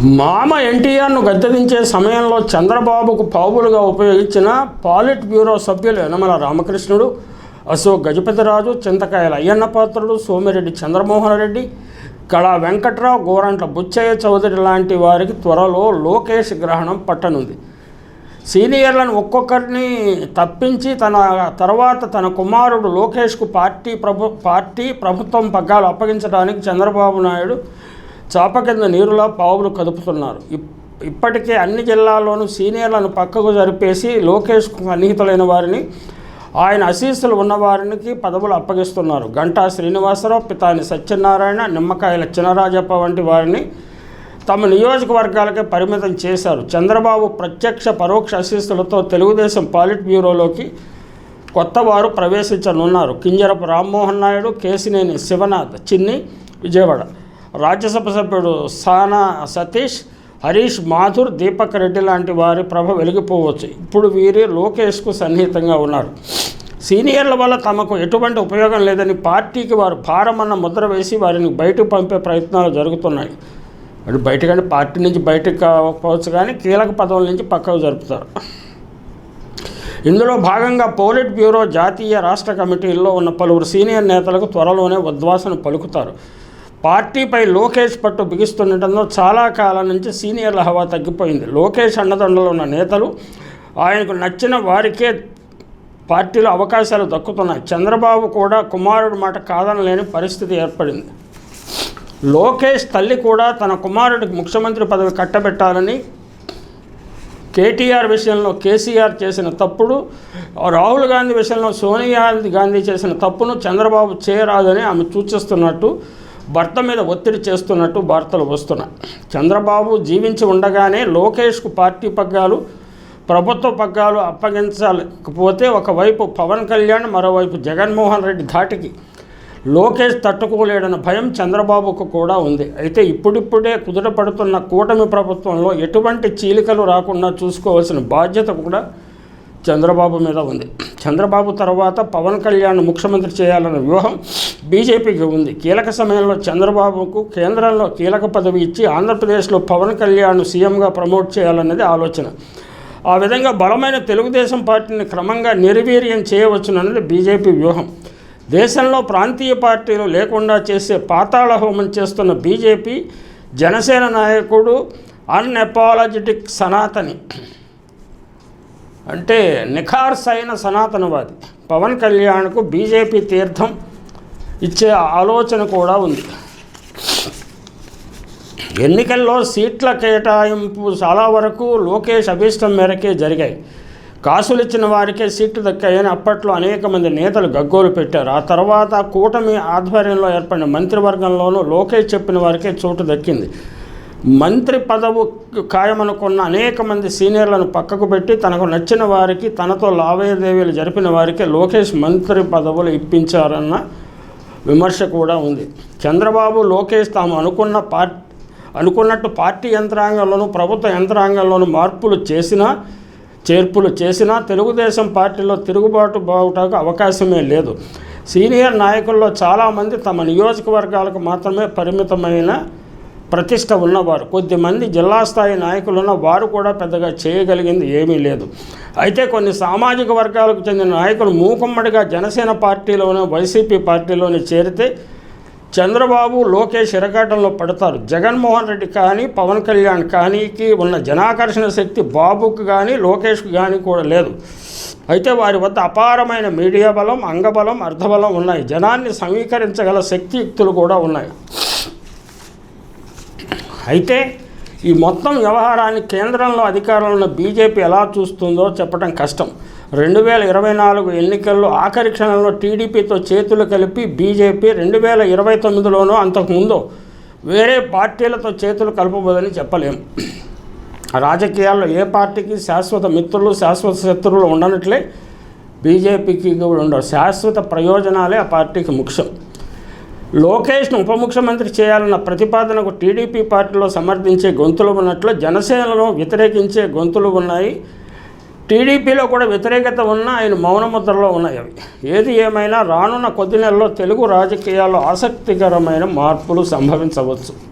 మామ ఎన్టీఆర్ను గద్దెదించే సమయంలో చంద్రబాబుకు పావులుగా ఉపయోగించిన పాలిట్ బ్యూరో సభ్యులు యనమల రామకృష్ణుడు అశోక్ గజపతిరాజు చింతకాయల అయ్యన్న పాత్రుడు సోమిరెడ్డి చంద్రమోహన్ రెడ్డి కళా వెంకట్రావు గోరంట్ల బుచ్చయ్య చౌదరి లాంటి వారికి త్వరలో లోకేష్ గ్రహణం పట్టనుంది. సీనియర్లను ఒక్కొక్కరిని తప్పించి తన తర్వాత తన కుమారుడు లోకేష్కు పార్టీ ప్రభు పార్టీ ప్రభుత్వం పగ్గాలు అప్పగించడానికి చంద్రబాబు నాయుడు చాప కింద నీరులా పావులు కదుపుతున్నారు. ఇప్- ఇప్పటికే అన్ని జిల్లాల్లోనూ సీనియర్లను పక్కకు జరిపేసి లోకేష్కు సన్నిహితులైన వారిని ఆయన అశీస్సులు ఉన్నవారికి పదవులు అప్పగిస్తున్నారు. గంటా శ్రీనివాసరావు పితాని సత్యనారాయణ నిమ్మకాయల చినరాజప్ప వంటి వారిని తమ నియోజకవర్గాలకే పరిమితం చేశారు. చంద్రబాబు ప్రత్యక్ష పరోక్ష అశీస్సులతో తెలుగుదేశం పాలిట్ బ్యూరోలోకి కొత్త వారు ప్రవేశించనున్నారు. కింజరపు రామ్మోహన్ నాయుడు కేసినేని శివనాథ్ చిన్ని విజయవాడ రాజ్యసభ సభ్యుడు సానా సతీష్ హరీష్ మాథుర్ దీపక్ రెడ్డి లాంటి వారి ప్రభ వెలిగిపోవచ్చు. ఇప్పుడు వీరి లోకేష్కు సన్నిహితంగా ఉన్నారు. సీనియర్ల వల్ల తమకు ఎటువంటి ఉపయోగం లేదని పార్టీకి వారు భారమన్న ముద్ర వేసి వారిని బయటకు పంపే ప్రయత్నాలు జరుగుతున్నాయి. అటు బయటకంటే పార్టీ నుంచి బయటకు కావచ్చు కానీ కీలక పదవుల నుంచి పక్కకు జరుపుతారు. ఇందులో భాగంగా పోలిట్ బ్యూరో జాతీయ రాష్ట్ర కమిటీల్లో ఉన్న పలువురు సీనియర్ నేతలకు త్వరలోనే ఉద్వాసన పలుకుతారు. పార్టీపై లోకేష్ పట్టు బిగిస్తుండటంతో చాలా కాలం నుంచి సీనియర్ల హవా తగ్గిపోయింది. లోకేష్ అండదండలో ఉన్న నేతలు ఆయనకు నచ్చిన వారికే పార్టీలో అవకాశాలు దక్కుతున్నాయి. చంద్రబాబు కూడా కుమారుడు మాట కాదనలేని పరిస్థితి ఏర్పడింది. లోకేష్ తల్లి కూడా తన కుమారుడికి ముఖ్యమంత్రి పదవి కట్టబెట్టాలని కేటీఆర్ విషయంలో కేసీఆర్ చేసిన తప్పుడు రాహుల్ గాంధీ విషయంలో సోనియా గాంధీ చేసిన తప్పును చంద్రబాబు చేయరాదని ఆమె సూచిస్తున్నట్టు భర్త మీద ఒత్తిడి చేస్తున్నట్టు వార్తలు వస్తున్నాయి. చంద్రబాబు జీవించి ఉండగానే లోకేష్కు పార్టీ పగ్గాలు ప్రభుత్వ పగ్గాలు అప్పగించలేకపోతే ఒకవైపు పవన్ కళ్యాణ్ మరోవైపు జగన్మోహన్ రెడ్డి ధాటికి లోకేష్ తట్టుకోలేడన్న భయం చంద్రబాబుకు కూడా ఉంది. అయితే ఇప్పుడిప్పుడే కుదుటపడుతున్న కూటమి ప్రభుత్వంలో ఎటువంటి చీలికలు రాకుండా చూసుకోవాల్సిన బాధ్యత కూడా చంద్రబాబు మీద ఉంది. చంద్రబాబు తర్వాత పవన్ కళ్యాణ్ ముఖ్యమంత్రి చేయాలన్న వ్యూహం బీజేపీకి ఉంది. కీలక సమయంలో చంద్రబాబుకు కేంద్రంలో కీలక పదవి ఇచ్చి ఆంధ్రప్రదేశ్లో పవన్ కళ్యాణ్ సీఎంగా ప్రమోట్ చేయాలన్నది ఆలోచన. ఆ విధంగా బలమైన తెలుగుదేశం పార్టీని క్రమంగా నిర్వీర్యం చేయవచ్చునన్నది బీజేపీ వ్యూహం. దేశంలో ప్రాంతీయ పార్టీలు లేకుండా చేసే పాతాళ హోమం చేస్తున్న బీజేపీ జనసేన నాయకుడు అన్ఎపాలజెటిక్ సనాతని. అంటే నిఖార్స్ అయిన సనాతనవాది. పవన్ కళ్యాణ్కు బీజేపీ తీర్థం ఇచ్చే ఆలోచన కూడా ఉంది. ఎన్నికల్లో సీట్ల కేటాయింపు చాలా వరకు లోకేష్ అభీష్టం మేరకే జరిగాయి. కాసులు ఇచ్చిన వారికే సీట్లు దక్కాయని అప్పట్లో అనేక మంది నేతలు గగ్గోలు పెట్టారు. ఆ తర్వాత కూటమి ఆధ్వర్యంలో ఏర్పడిన మంత్రివర్గంలోనూ లోకేష్ చెప్పిన వారికే చోటు దక్కింది. మంత్రి పదవు ఖాయమనుకున్న అనేక మంది సీనియర్లను పక్కకు పెట్టి తనకు నచ్చిన వారికి తనతో లావాదేవీలు జరిపిన వారికి లోకేష్ మంత్రి పదవులు ఇప్పించారన్న విమర్శ కూడా ఉంది. చంద్రబాబు లోకేష్ తాము అనుకున్న పార్టీ అనుకున్నట్టు పార్టీ యంత్రాంగంలోనూ ప్రభుత్వ యంత్రాంగంలోనూ మార్పులు చేసినా చేర్పులు చేసినా తెలుగుదేశం పార్టీలో తిరుగుబాటు బావుటకు అవకాశమే లేదు. సీనియర్ నాయకుల్లో చాలామంది తమ నియోజకవర్గాలకు మాత్రమే పరిమితమైన ప్రతిష్ట ఉన్నవారు. కొద్దిమంది జిల్లా స్థాయి నాయకులున్న వారు కూడా పెద్దగా చేయగలిగింది ఏమీ లేదు. అయితే కొన్ని సామాజిక వర్గాలకు చెందిన నాయకులు మూకుమ్మడిగా జనసేన పార్టీలోనే వైసీపీ పార్టీలోనే చేరితే చంద్రబాబు లోకేష్ ఇరకాటంలో పడతారు. జగన్మోహన్ రెడ్డి కానీ పవన్ కళ్యాణ్ కానీకి ఉన్న జనాకర్షణ శక్తి బాబుకు కానీ లోకేష్కు కానీ కూడా లేదు. అయితే వారి వద్ద అపారమైన మీడియా బలం అంగబలం అర్ధబలం ఉన్నాయి. జనాన్ని సమీకరించగల శక్తియుక్తులు కూడా ఉన్నాయి. అయితే ఈ మొత్తం వ్యవహారాన్ని కేంద్రంలో అధికారంలో ఉన్న బీజేపీ ఎలా చూస్తుందో చెప్పడం కష్టం. రెండు వేల ఇరవై నాలుగు ఎన్నికల్లో ఆఖరి క్షణంలో టీడీపీతో చేతులు కలిపి బీజేపీ రెండు వేల ఇరవై తొమ్మిదిలోనో అంతకుముందు వేరే పార్టీలతో చేతులు కలపబోదని చెప్పలేము రాజకీయాల్లో ఏ పార్టీకి శాశ్వత మిత్రులు శాశ్వత శత్రువులు ఉండనట్లే బీజేపీకి కూడా ఉండవు. శాశ్వత ప్రయోజనాలే ఆ పార్టీకి ముఖ్యం. లోకేష్ను ఉప ముఖ్యమంత్రి చేయాలన్న ప్రతిపాదనకు టీడీపీ పార్టీలో సమర్థించే గొంతులు ఉన్నట్లు జనసేనలో వ్యతిరేకించే గొంతులు ఉన్నాయి. టీడీపీలో కూడా వ్యతిరేకత ఉన్న ఆయన మౌనముద్రలో ఉన్నాయి అవి. ఏది ఏమైనా రానున్న కొద్ది నెలల్లో తెలుగు రాజకీయాల్లో ఆసక్తికరమైన మార్పులు సంభవించవచ్చు.